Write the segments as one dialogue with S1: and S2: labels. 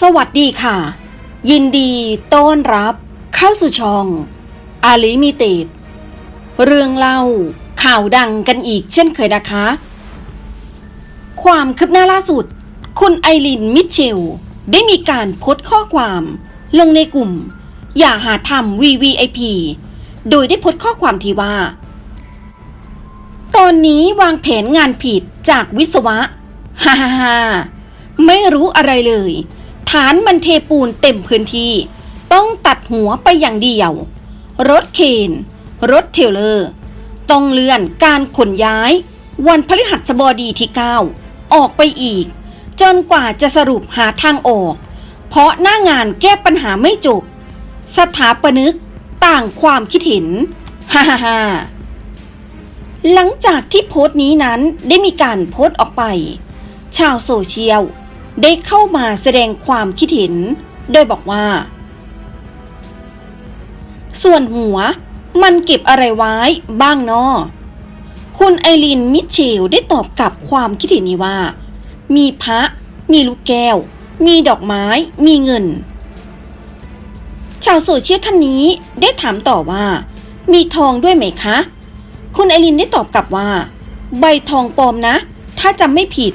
S1: สวัสดีค่ะ ยินดีต้อนรับ เข้าสู่ช่อง อาลิมิเต็ดเรื่องเล่าข่าวดังกันอีกเช่นเคยนะคะ ความคืบหน้าล่าสุด คุณไอรินมิเชล ได้มีการโพสต์ข้อความ ลงในกลุ่ม อย่าหาทำ VVIP โดยได้โพสต์ข้อความที่ว่า ตอนนี้วางแผนงานผิดจากวิศวะฮ่าฮ่าฮ่าไม่รู้อะไรเลย ฐานมันเทปูนเต็มพื้นที่ ต้องตัดหัวไปอย่างเดียว รถเคนรถเทเลอร์ ต้องเลื่อนการขนย้าย วันพฤหัสบดีที่ 9 ออกไปอีก จนกว่าจะสรุปหาทางออก เพราะหน้างานแก้ปัญหาไม่จบ สถาปนิกต่างความคิดเห็นฮ่าฮ่าฮ่าหลังจากที่โพสต์นี้นั้นได้มีการโพสต์ออกไป ชาวโซเชียล ได้เข้ามาแสดงความคิดเห็น โดยบอกว่า ส่วนหัวมันเก็บอะไรไว้บ้างเนาะคุณไอรินมิเชลได้ตอบกลับความคิดเห็นนี้ว่า มีพระ มีลูกแก้ว มีดอกไม้ มีเงิน ชาวโซเชียลท่านนี้ได้ถามต่อว่า มีทองด้วยไหมคะ คุณไอรินได้ตอบกลับว่า ใบทองปลอมนะ ถ้าจำไม่ผิด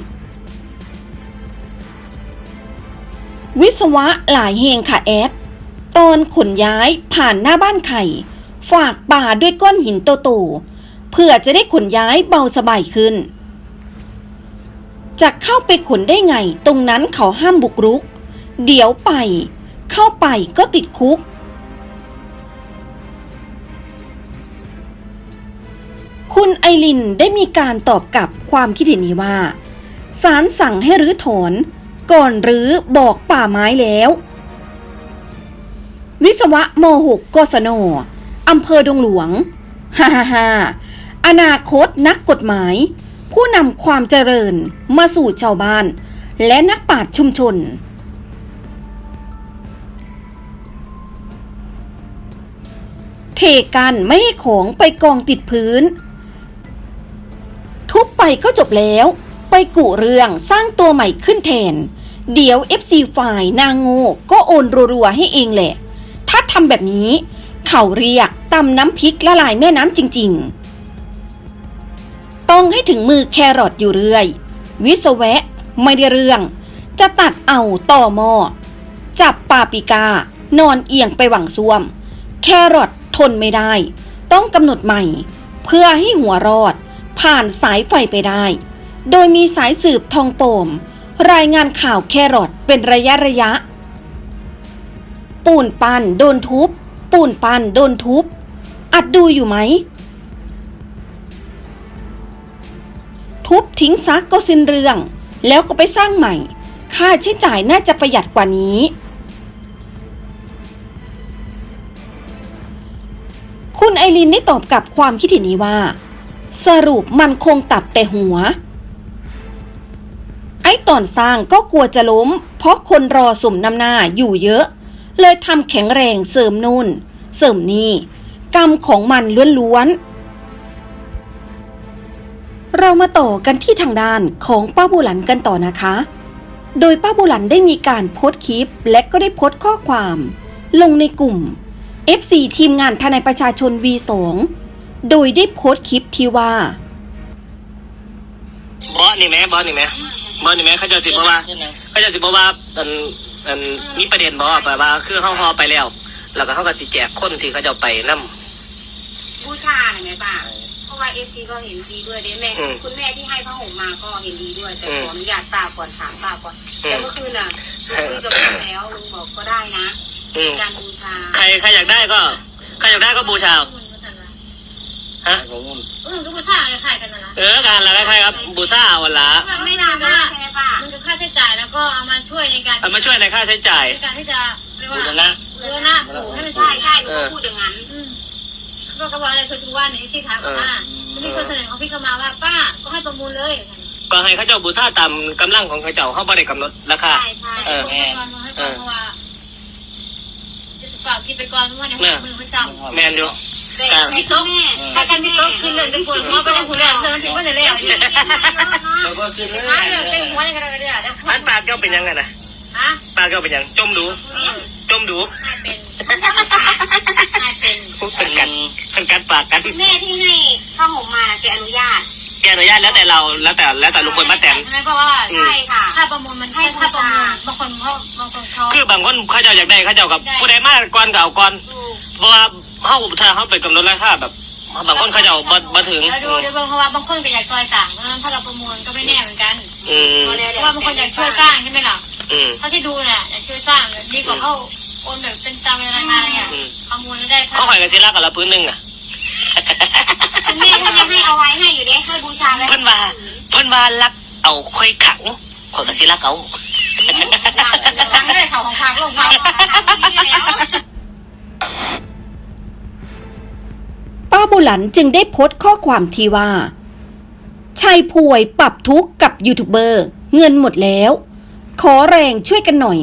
S1: วิศวะหลายเฮงค่ะแอด ตอนขนย้ายผ่านหน้าบ้านไข่ ฝากป่าด้วยก้อนหินโตๆเพื่อจะได้ขนย้ายเบาสบายขึ้น จะเข้าไปขนได้ไง ตรงนั้นเขาห้ามบุกรุก เดี๋ยวไป เข้าไปก็ติดคุก คุณไอรินได้มีการตอบกลับความคิดเห็นนี้ว่าศาลสั่งให้รื้อถอน ก่อนหรือบอกป่าไม้แล้ว วิศวะม .6 กศนอำเภอดงหลวงฮ่าฮ่าฮ่าอนาคตนักกฎหมาย ผู้นำความเจริญมาสู่ชาวบ้าน และนักปราชญ์ชุมชนเทกันไม่ให้ของไปกองติดพื้น ทุบไปก็จบแล้ว ไปกุเรื่องสร้างตัวใหม่ขึ้นแทน เดี๋ยว FC ฝ่ายนางโง่ก็โอนรัวๆให้เองแหละ ถ้าทำแบบนี้ เขาเรียกตำน้ำพริกละลายแม่น้ำจริง ๆ ต้องให้ถึงมือแครอทอยู่เรื่อย วิศวะ ไม่ได้เรื่อง จะตัดเอาต่อหมอจับปาปิกา นอนเอียงไปหวังซ่วม แครอททนไม่ได้ ต้องกำหนดใหม่ เพื่อให้หัวรอด ผ่านสายไฟไปได้ โดยมีสายสืบทองโป่ม รายงานข่าวแครอทเป็นระยะระยะ ปูนปันโดนทุบ ปูนปันโดนทุบ อัดดูอยู่ไหม ทุบทิ้งซักก็สิ้นเรื่อง แล้วก็ไปสร้างใหม่ ค่าใช้จ่ายน่าจะประหยัดกว่านี้ คุณไอรินได้ตอบกลับความคิดเห็นนี้ว่า สรุปมันคงตัดแต่หัว ตอนสร้างก็กลัวจะล้ม เพราะคนรอสมน้ำหน้าอยู่เยอะ เลยทำแข็งแรงเสริมนู่น เสริมนี่กรรมของมันล้วนๆ เรามาต่อกันที่ทางด้านของป้าบุหลันกันต่อนะคะ โดยป้าบุหลันได้มีการโพสต์คลิปและก็ได้โพสต์ข้อความ ลงในกลุ่ม FC ทีมงานทนายประชาชน V2 โดยได้โพสต์คลิปที่ว่า
S2: บอสนี่แหม่บอสนี่แหม่บอสนี่แหม่เขาเจะสิบอกว่าเขาเจะสิบอกว่าอันอันมีประเด็นบอสแบบว่าคือเขาฮอไปแล้ว แล้วก็เขาก็สิแจกคนที่เขาจะเอาไปนํ
S3: บูชาเห็นไหมป้าเพราะว่าเอฟซีก็เห็นดีด้วยเด้แม่คุณแม่ที่ให้ผ้าห่มมาก็เห็นดีด้วยแต่ขออนุญาตป้าก่อนถามป้าก่อนแต่เมื่อคืนน่ะลุงคุยกับลุงแล้วลุงบอกก็ได้นะ
S2: อืม
S3: การบูชา
S2: ใครใครอยากได้ก็ใครอยากได้ก็บูชา ฮะ
S3: เออก็บูชาคล้ายกันนะ
S2: เออการละใครครับบูชาวันละ
S3: ไม่นานก็ใช่ไหมป้ามันจะค่าใช้จ่ายแล้วก็เอามาช่วยในการ
S2: เอามาช่วยในค่าใช้จ่าย
S3: ในการที่จะเรียก
S2: บู
S3: ว่า
S2: ชนะ
S3: เรือหน้าปู่ให้มันใช่ใช่ลุงพูดอย่างนั้นก็กระบอกอะไรเคยดูว่าในที่ถามว่ามีคนเสนอของพี่เข้ามาว่าป้าก็ให้ประมูลเลย
S2: ก็ให้เขาเจ้าบูชาตามกำลังของเขาเจ้าเขาไม่ได้กำหนดราคา
S3: ใช่ใช่เออแม่ให้ฟังว่าจะฝากคิดไปก่อนว่าในมือมือประจำ
S2: แมนอยู่
S3: แต่ มีโต๊ะแต่การมีโต๊ะขึ้นเลยจะปวดหัวไปในหัวเลยเธอถึงว่าจะเลี้ยวอยู่
S4: เราก็ขึ้นเลย
S3: หาเรื่องเต็มหัวยังไงก็ได้เดี๋ยว
S2: พันปากเจ้าเป็นยังไงนะ
S3: ฮะ
S2: ป้าก็เป็นหยังจมดูจมดู
S3: ให้เป็นให้เป็น
S2: เป็นกันเป็นกันปากกัน
S3: แม่ที่ให้ผ้าห่มมาแกอนุญาต
S2: แกอนุญาตแล้วแต่เราแล้วแต่แล้วแต่ลุงพลป้าแตน
S4: ใช่ไหมเพราะว่า
S2: อืม
S3: ใช่ค่ะ
S4: ถ้าประมูลมันให้ถ้าประมูลบางคนเขาบางคนเขา
S2: คือบางคนเขาเจ้าอยากได้เขาเจ้ากับผู้ใดมากก่อนเก่าก่อน
S3: ถูก
S2: เพราะว่าเขาถ้าเขาไปกำหนดราคาแบบบางคนเขาเจ้าบ่บ่ถึง
S4: แล้วดูเดี๋ยวเพราะว่าบางคนก็อยากซอยต่างเพราะฉะนั้นถ้าเราประมูลก็ไม่แน่เหมือนกัน
S2: อืม
S4: เพราะว่าบางคนอยากช่วยสร้างใช่ไหมล่ะ
S2: อืม
S4: เท่าที่ดูเนี่ยอยากช่วยสร้างเนี่ยดีกว่าเขาโอนแบบเป็นตามเวลางานเนี่ย
S2: อืม
S4: ประมูลได้
S2: เขาหอยกันสิละกันละพื้นหนึ่งอะ
S3: คุณแม่ถ้าจะให้เอาไว้ให้อยู่เด้ให้บูชาไว้
S2: เพิ่นว่าเพิ่นว่ารักเอาค่อยขังคนกับสิรักเอา
S4: ทางได้เขาของทางลงมา
S1: ป้าบุหลันจึงได้โพสต์ข้อความที่ว่าชายป่วยปรับทุกข์กับยูทูบเบอร์ เงินหมดแล้ว ขอแรงช่วยกันหน่อย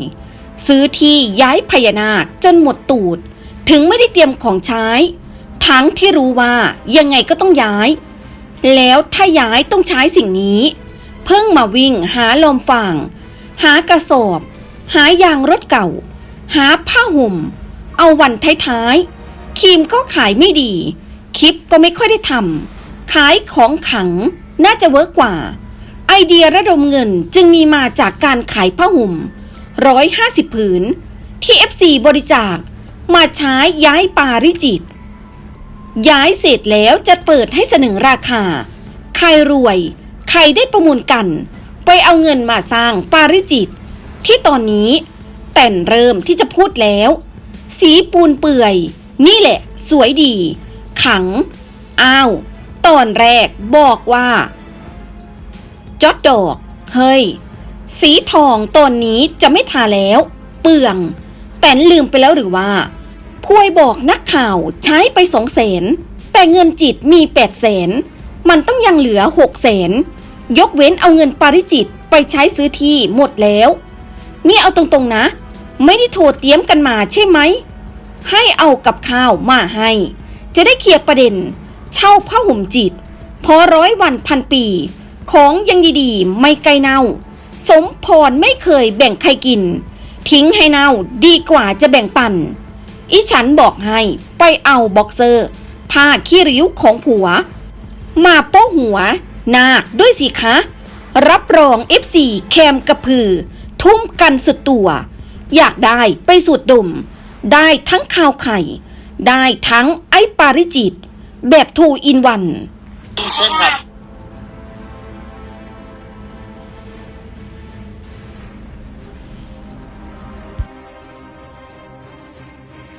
S1: ซื้อที่ย้ายพญานาคจนหมดตูด ถึงไม่ได้เตรียมของใช้ ทั้งที่รู้ว่ายังไงก็ต้องย้าย แล้วถ้าย้ายต้องใช้สิ่งนี้ เพิ่งมาวิ่งหาลมฟางหากระสอบ หายางรถเก่า หาผ้าห่ม เอาวันท้ายๆครีมก็ขายไม่ดี คลิปก็ไม่ค่อยได้ทำขายของขังน่าจะเวิร์กกว่า เดียระดมเงินจึงมีมาจากการขายผ้าห่มร้อยห้าสิบผืน ที่ FC บริจาค มาใช้ย้ายปาริจิต ย้ายเสร็จแล้วจะเปิดให้เสนอราคา ใครรวย ใครได้ประมูลกัน ไปเอาเงินมาสร้างปาริจิต ที่ตอนนี้แต่นเริ่มที่จะพูดแล้ว สีปูนเปื่อย นี่แหละ สวยดี ขัง อ้าว ตอนแรกบอกว่า จอดดอก เฮ้ย สีทองตอนนี้จะไม่ทาแล้ว เปลือง แต่นลืมไปแล้วหรือว่าพวยบอกนักข่าวใช้ไปสองแสนแต่เงินจิตมีแปดแสนมันต้องยังเหลือหกแสนยกเว้นเอาเงินปาริจิตไปใช้ซื้อที่หมดแล้ว นี่เอาตรงๆนะ ไม่ได้โทรเตรียมกันมาใช่ไหม ให้เอากับข้าวมาให้ จะได้เคลียร์ประเด็น เช่าผ้าห่มจิต พอร้อยวันพันปี ของยังดีๆ ไม่ไกลเน่า สมพรไม่เคยแบ่งใครกิน ทิ้งให้เน่าดีกว่าจะแบ่งปัน อีฉันบอกให้ไปเอาบ็อกเซอร์ผ้าขี้ริ้วของผัว มาโป้หัว นาคด้วยสิคะ รับรอง F4 แคมกระพือ ทุ่มกันสุดตัว อยากได้ไปสูดดม ได้ทั้งข้าวไข่ ได้ทั้งไอ้ปาริจิต แบบทูอินวัน
S2: เชิญครับ